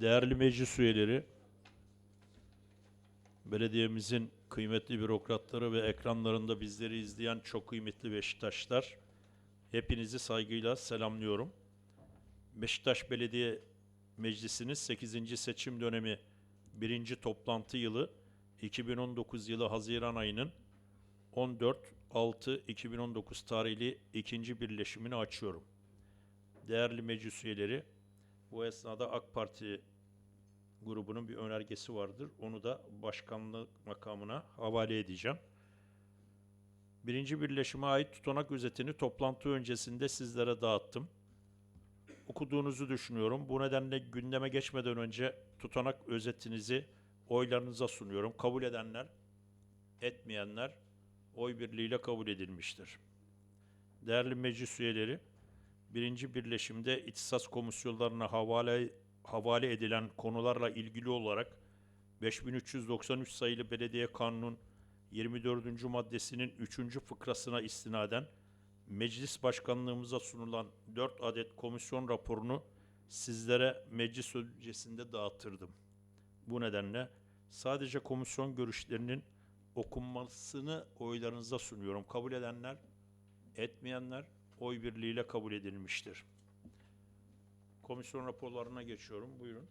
Değerli meclis üyeleri, belediyemizin kıymetli bürokratları ve ekranlarında bizleri izleyen çok kıymetli Beşiktaşlar, hepinizi saygıyla selamlıyorum. Beşiktaş Belediye Meclisi'nin 8. seçim dönemi 1. toplantı yılı 2019 yılı Haziran ayının 14-6-2019 tarihli ikinci birleşimini açıyorum. Değerli meclis üyeleri, bu esnada AK Parti grubunun bir önergesi vardır. Onu da başkanlık makamına havale edeceğim. Birinci birleşime ait tutanak özetini toplantı öncesinde sizlere dağıttım. Okuduğunuzu düşünüyorum. Bu nedenle gündeme geçmeden önce tutanak özetinizi oylarınıza sunuyorum. Kabul edenler, etmeyenler oy birliğiyle kabul edilmiştir. Değerli meclis üyeleri, birinci birleşimde ihtisas komisyonlarına havale havale edilen konularla ilgili olarak 5393 sayılı Belediye Kanunu'nun 24. maddesinin 3. fıkrasına istinaden meclis başkanlığımıza sunulan 4 adet komisyon raporunu sizlere meclis öncesinde dağıtırdım. Bu nedenle sadece komisyon görüşlerinin okunmasını oylarınıza sunuyorum. Kabul edenler, etmeyenler oy birliğiyle kabul edilmiştir. Komisyon raporlarına geçiyorum. Buyurun.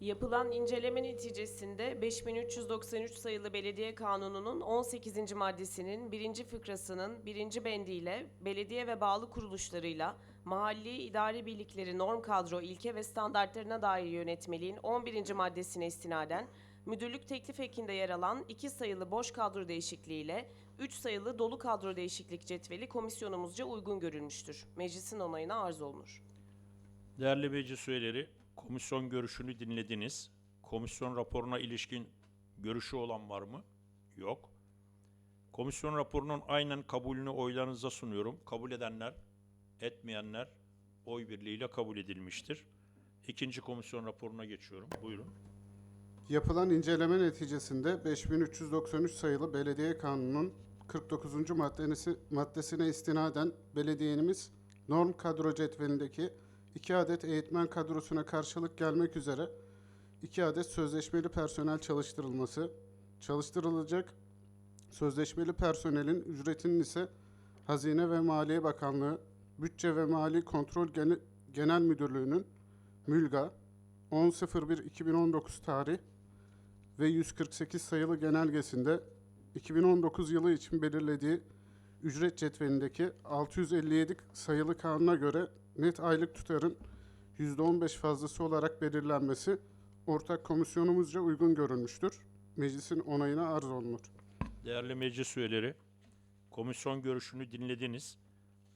Yapılan inceleme neticesinde 5393 sayılı Belediye Kanunu'nun 18. maddesinin 1. fıkrasının 1. bendiyle belediye ve bağlı kuruluşlarıyla mahalli idari birlikleri norm kadro ilke ve standartlarına dair yönetmeliğin 11. maddesine istinaden müdürlük teklif ekinde yer alan 2 sayılı boş kadro değişikliğiyle 3 sayılı dolu kadro değişiklik cetveli komisyonumuzca uygun görülmüştür. Meclisin onayına arz olunur. Değerli meclis üyeleri, komisyon görüşünü dinlediniz. Komisyon raporuna ilişkin görüşü olan var mı? Yok. Komisyon raporunun aynen kabulünü oylarınıza sunuyorum. Kabul edenler, etmeyenler oy birliğiyle kabul edilmiştir. İkinci komisyon raporuna geçiyorum. Buyurun. Yapılan inceleme neticesinde 5393 sayılı Belediye Kanunu'nun 49. maddesi, maddesine istinaden belediyemiz norm kadro cetvelindeki 2 adet eğitmen kadrosuna karşılık gelmek üzere 2 adet sözleşmeli personel çalıştırılması, çalıştırılacak sözleşmeli personelin ücretinin ise Hazine ve Maliye Bakanlığı Bütçe ve Mali Kontrol Gene- Genel Müdürlüğü'nün Mülga 10.01.2019 tarih ve 148 sayılı genelgesinde 2019 yılı için belirlediği ücret cetvelindeki 657 sayılı kanuna göre net aylık tutarın %15 fazlası olarak belirlenmesi ortak komisyonumuzca uygun görülmüştür. Meclisin onayına arz olunur. Değerli meclis üyeleri, komisyon görüşünü dinlediniz.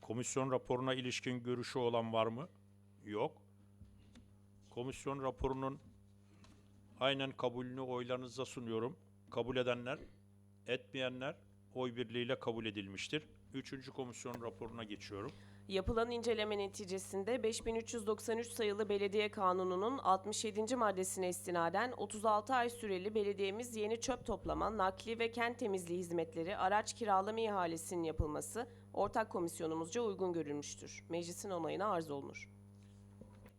Komisyon raporuna ilişkin görüşü olan var mı? Yok. Komisyon raporunun aynen kabulünü oylarınıza sunuyorum. Kabul edenler, etmeyenler oy birliğiyle kabul edilmiştir. Üçüncü komisyon raporuna geçiyorum. Yapılan inceleme neticesinde 5393 sayılı Belediye Kanunu'nun 67. maddesine istinaden 36 ay süreli belediyemiz yeni çöp toplama, nakli ve kent temizliği hizmetleri araç kiralama ihalesinin yapılması ortak komisyonumuzca uygun görülmüştür. Meclisin onayına arz olunur.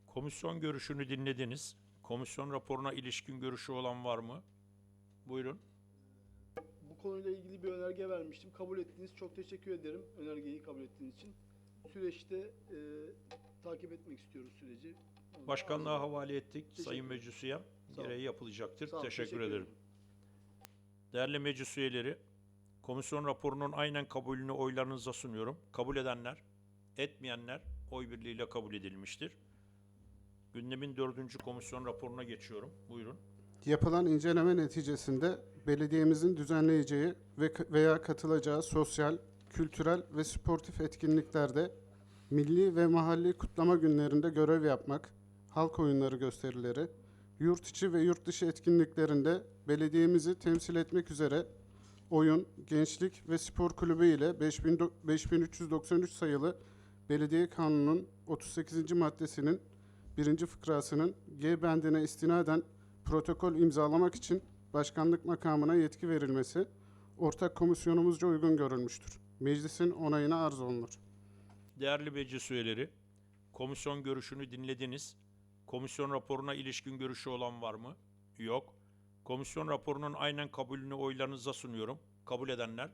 Komisyon görüşünü dinlediniz. Komisyon raporuna ilişkin görüşü olan var mı? Buyurun. Bu konuyla ilgili bir önerge vermiştim. Kabul ettiniz. Çok teşekkür ederim önergeyi kabul ettiğiniz için. Süreçte e, takip etmek istiyoruz süreci. Onu- Başkanlığa havale ettik. Teşekkür Sayın ederim. Meclis Üyem. Sağ. Gereği yapılacaktır. Sağ olun, teşekkür, ederim. Değerli meclis üyeleri, komisyon raporunun aynen kabulünü oylarınıza sunuyorum. Kabul edenler, etmeyenler oy birliğiyle kabul edilmiştir. Gündemin dördüncü komisyon raporuna geçiyorum. Buyurun. Yapılan inceleme neticesinde belediyemizin düzenleyeceği ve veya katılacağı sosyal, kültürel ve sportif etkinliklerde milli ve mahalli kutlama günlerinde görev yapmak, halk oyunları gösterileri, yurt içi ve yurt dışı etkinliklerinde belediyemizi temsil etmek üzere oyun, gençlik ve spor kulübü ile 5000 do- 5393 sayılı Belediye Kanunu'nun 38. maddesinin 1. fıkrasının G bendine istinaden protokol imzalamak için başkanlık makamına yetki verilmesi ortak komisyonumuzca uygun görülmüştür. Meclisin onayına arz olunur. Değerli meclis üyeleri, komisyon görüşünü dinlediniz. Komisyon raporuna ilişkin görüşü olan var mı? Yok. Komisyon raporunun aynen kabulünü oylarınıza sunuyorum. Kabul edenler,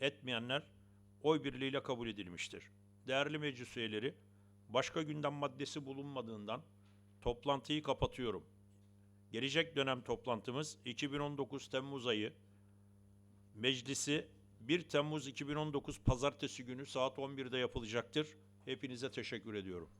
etmeyenler oy birliğiyle kabul edilmiştir. Değerli meclis üyeleri, başka gündem maddesi bulunmadığından toplantıyı kapatıyorum. Gelecek dönem toplantımız 2019 Temmuz ayı meclisi 1 Temmuz 2019 Pazartesi günü saat 11'de yapılacaktır. Hepinize teşekkür ediyorum.